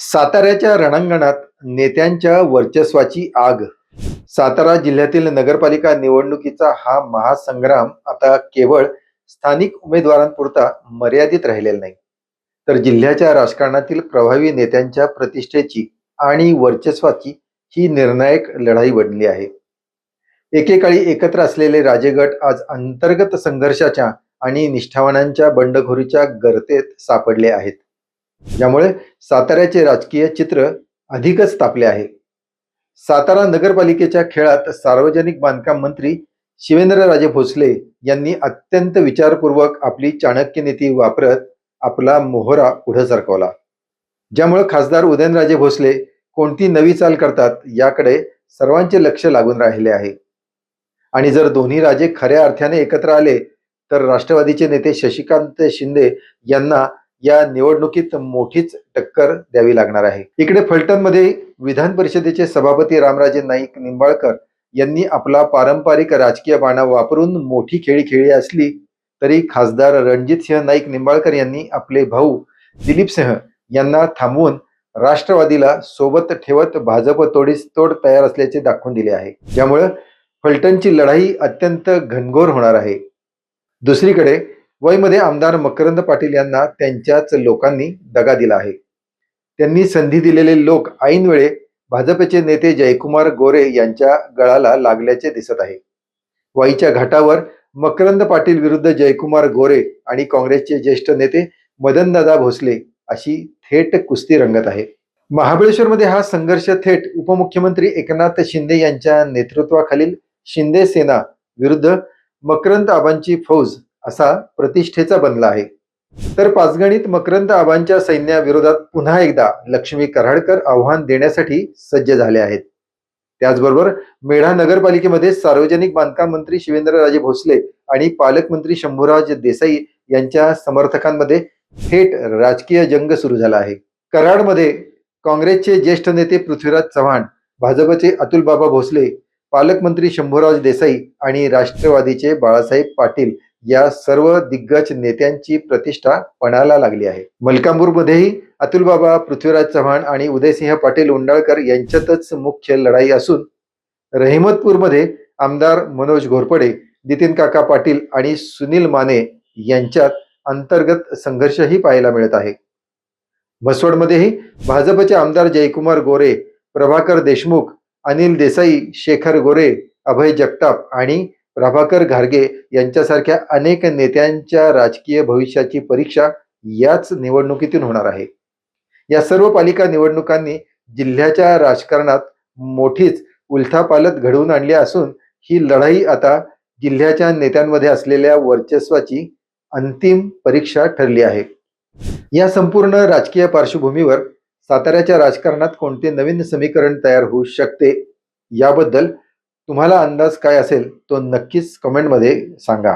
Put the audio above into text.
साताऱ्याच्या रणांगणात नेत्यांच्या वर्चस्वाची आग. सातारा जिल्ह्यातील नगरपालिका निवडणुकीचा हा महासंग्राम आता केवळ स्थानिक उमेदवारांपुरता मर्यादित राहिलेला नाही तर जिल्ह्याच्या राजकारणातील प्रभावी नेत्यांच्या प्रतिष्ठेची आणि वर्चस्वाची ही निर्णायक लढाई बनली आहे. एकेकाळी एकत्र असलेले राजेगट आज अंतर्गत संघर्षाच्या आणि निष्ठावानांच्या बंडखोरीच्या गर्तेत सापडले आहेत. यामुळे साताऱ्याचे राजकीय चित्र अधिकच तापले आहे. सातारा नगरपालिकेच्या खेळात सार्वजनिक बांधकाम मंत्री शिवेंद्रराजे भोसले यांनी अत्यंत विचारपूर्वक आपली चाणक्य नीती वापरत आपला मोहरा पुढे सरकवला. ज्यामुळे खासदार उदयनराजे भोसले कोणती नवी चाल करतात याकडे सर्वांचे लक्ष लागून राहिले आहे. आणि जर दोन्ही राजे खऱ्या अर्थाने एकत्र आले तर राष्ट्रवादीचे नेते शशिकांत शिंदे यांना या निवडणुकीत मोठीच टक्कर द्यावी लागणार आहे. इकडे फलटणमध्ये विधान परिषदेचे सभापती रामराजे नाईक निंबाळकर यांनी आपला पारंपरिक राजकीय बाणा वापरून मोठी खेळी खेळली असली तरी खासदार रणजित सिंह नाईक निंबाळकर यांनी आपले भाऊ दिलीप सिंह यांना थांबवून राष्ट्रवादीला सोबत ठेवत भाजप तोडीस तोड तयार असल्याचे दाखवून दिले आहे. ज्यामुळे फलटणची लढाई अत्यंत घनघोर होणार आहे. दुसरीकडे वयमध्ये आमदार मकरंद पाटील यांना त्यांच्याच लोकांनी दगा दिला आहे. त्यांनी संधी दिलेले लोक ऐनवेळे भाजपचे नेते जयकुमार गोरे यांच्या गळाला लागल्याचे दिसत आहे. वाईच्या घाटावर मकरंद पाटील विरुद्ध जयकुमार गोरे आणि काँग्रेसचे ज्येष्ठ नेते मदनदादा भोसले अशी थेट कुस्ती रंगत आहे. महाबळेश्वरमध्ये हा संघर्ष थेट उपमुख्यमंत्री एकनाथ शिंदे यांच्या नेतृत्वाखालील शिंदे सेना विरुद्ध मकरंद आबांची फौज असा प्रतिष्ठेचा बनला आहे. तर पाचगणीत मकरंद आबांच्या सैन्याविरोधात पुन्हा एकदा लक्ष्मी कराडकर आव्हान देण्यासाठी सज्ज झाले आहेत. त्याचबरोबर मेढा नगरपालिकेमध्ये सार्वजनिक बांधकाम मंत्री शिवेंद्रराजे भोसले आणि पालकमंत्री शंभूराज देसाई यांच्या समर्थकांमध्ये थेट राजकीय जंग सुरू झाला आहे. कराडमध्ये काँग्रेसचे ज्येष्ठ नेते पृथ्वीराज चव्हाण भाजपचे अतुलबाबा भोसले पालकमंत्री शंभूराज देसाई आणि राष्ट्रवादीचे बाळासाहेब पाटील या सर्व दिग्गज नेत्यांची प्रतिष्ठा पणाला लागली आहे. मलकापूरमध्येही अतुलबाबा पृथ्वीराज चव्हाण आणि उदयसिंह पाटील उंडाळकर यांच्यातच मुख्य लढाई असून रहिमतपूरमध्ये आमदार मनोज घोरपडे नितीन काका पाटील आणि सुनील माने यांच्यात अंतर्गत संघर्षही पाहायला मिळत आहे. म्हसवडमध्येही भाजपचे आमदार जयकुमार गोरे प्रभाकर देशमुख अनिल देसाई शेखर गोरे अभय जगताप आणि प्रभाकर घारगे यांच्यासारख्या अनेक नेत्यांच्या राजकीय भविष्याची परीक्षा याच निवडणुकीतून होणार आहे. या सर्व पालिका निवडणुकांनी जिल्ह्याच्या राजकारणात मोठीच उलथापालत घडवून आणली असून ही लढाई आता जिल्ह्याच्या नेत्यांमध्ये असलेल्या वर्चस्वाची अंतिम परीक्षा ठरली आहे. या संपूर्ण राजकीय पार्श्वभूमीवर साताऱ्याच्या राजकारणात कोणते नवीन समीकरण तयार होऊ शकते? याबद्दल तुम्हाला अंदाज काय असेल तो नक्कीच कमेंटमध्ये सांगा.